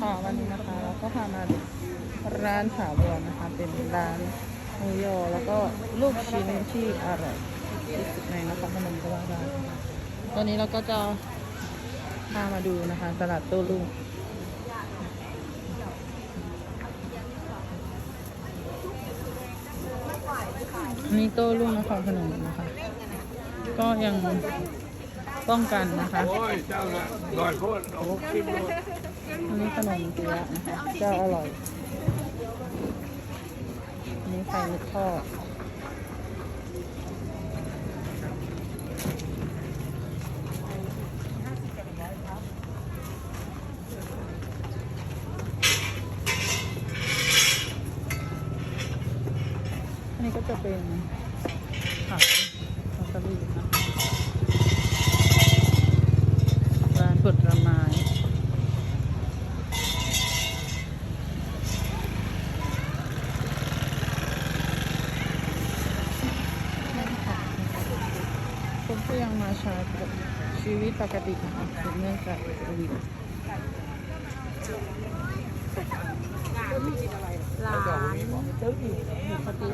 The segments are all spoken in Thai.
ค่ะวันนี้นะคะเราก็พามาร้านถาวรนะคะ เป็นร้านหมูยอแล้วก็ลูกชิ้นที่อร่อยที่สุดในนครพนมก็ว่าได้ตอนนี้เราก็จะพามาดูนะคะ ตลาดโต้รุ่งนี่โต้รุ่งนครพนมนะคะ ก็ยังป้องกันนะคะ โอ้ยเจ้าละลอยโคตรโอ้คิดโลดอันนี้ ขนมเปี๊ยะนะคะเจ้าอร่อยอันนี้ไข่มุกทอดอันนี้ก็จะเป็นขายลอตเตอรี่นะคะร้านผลไม้ ผม ก็ยังมาใช้ชีวิตปกตินะคะเนื่องจากโควิดร้านเจ้าหญิงหมูปฏิ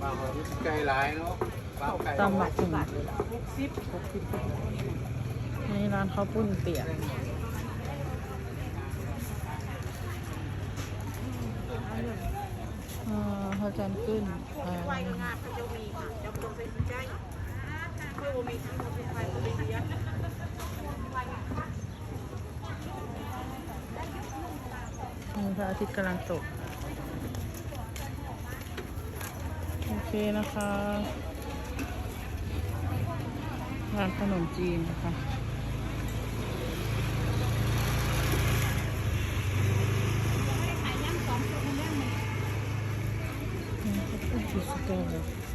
ปลาหอยไก่หลายเนาะปลาไก่ตำหมักถึงนี่ร้านข้าวปุ้นเปียกอ่าพระจันทร์ขึ้นอ่าไฟงา นพระเจ้ามีค่ะเจ้าตรงไปสนใจค่อยบ่มีที่บ่มีไฟบ่มีเดียวนี่พระอาทิตย์กำลังตก โอเคนะคะร้านขนมจีนนะคะนี่ก็เป็นจุ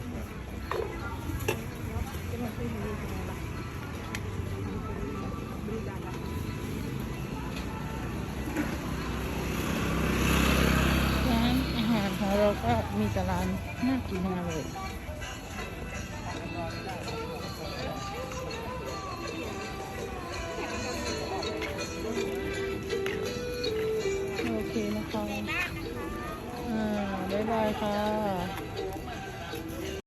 ก็มีแต่ร้านน่ากินทั้งนั้นเลยโอเคนะคะอ่าบ๊ายบายค่ะ